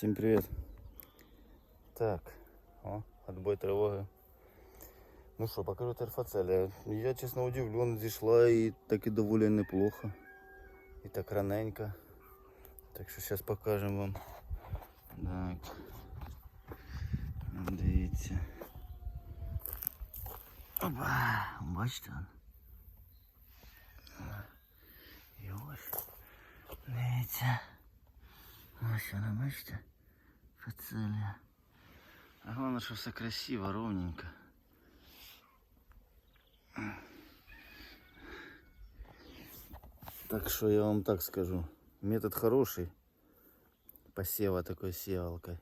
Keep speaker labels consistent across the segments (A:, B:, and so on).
A: Всім привіт. Так, о, отбой тривоги. Ну що, покажу терфацелія. Я чесно удивлен, зійшла і так і доволі неплохо. І так раненько. Так що зараз покажемо вам. Так. Дивіться. Опа, бачите? І ось. Дивіться. Ось вона, бачите? Фацелія. А головне, що все красиво, ровненько. Так что я вам так скажу. Метод хороший. Посева такой сеялкой.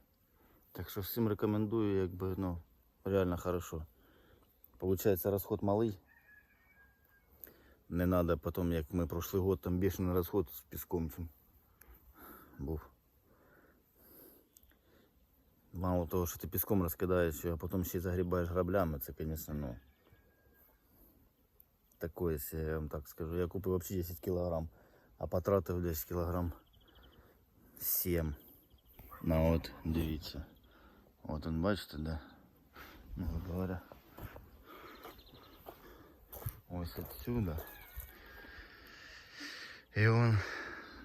A: Так что всем рекомендую, як би, ну, реально хорошо. Получается расход малый. Не надо потом, як ми прошлый год, там бешеный расход з піском цим був. Мало того, що ти піском розкидаєш, а потім ще й загрібаєш граблями, це, звісно, ну. Такое, себе, я вам так скажу. Я купив взагалі 10 кілограм, а потратив десь кілограм 7. Ну от, дивіться. От он, бачите, да? Ну, грубо говоря. Ось отсюда. І он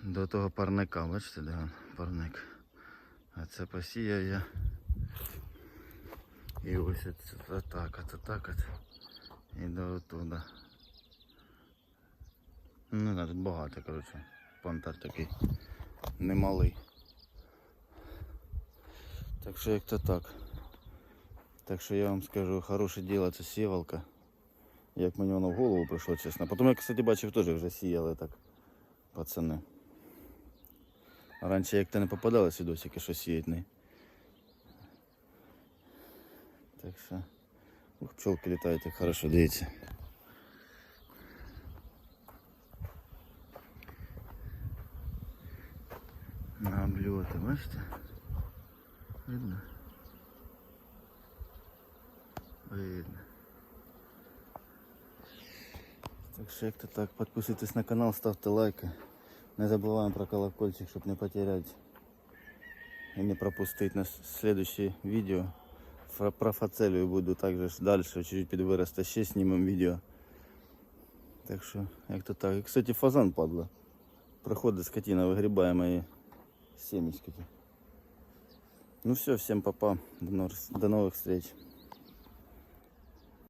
A: до того парника, бачите, де он парник. А це посіяв я. І ось це так, от, так от. І до туди. Ну да, тут багато, коротше. Пантер такий немалий. Так що як то так. Так що я вам скажу, хороше діло це сівалка. Як мені воно в голову прийшло, чесно. Потім я, кстати, бачив, теж вже сіяли так. Пацани. Раніше як то не попадалось відосики, що сіять не. Так що. Ух, пчелки літають, як хорошо, дивіться. На обльоти, бачите? Видно? Видно. Так що як то так, підписуйтесь на канал, ставте лайки. Не забуваємо про колокольчик, щоб не потеряти і не пропустити на следующее відео. Фра- Про фацелію буду також далі, чуть підвиросте, ще знімемо відео. Так що, як то так. І, кстати, фазан падла. Проходить скотина, вигрібає мої семечки. Ну все, всем папа. До новых, до новых встреч.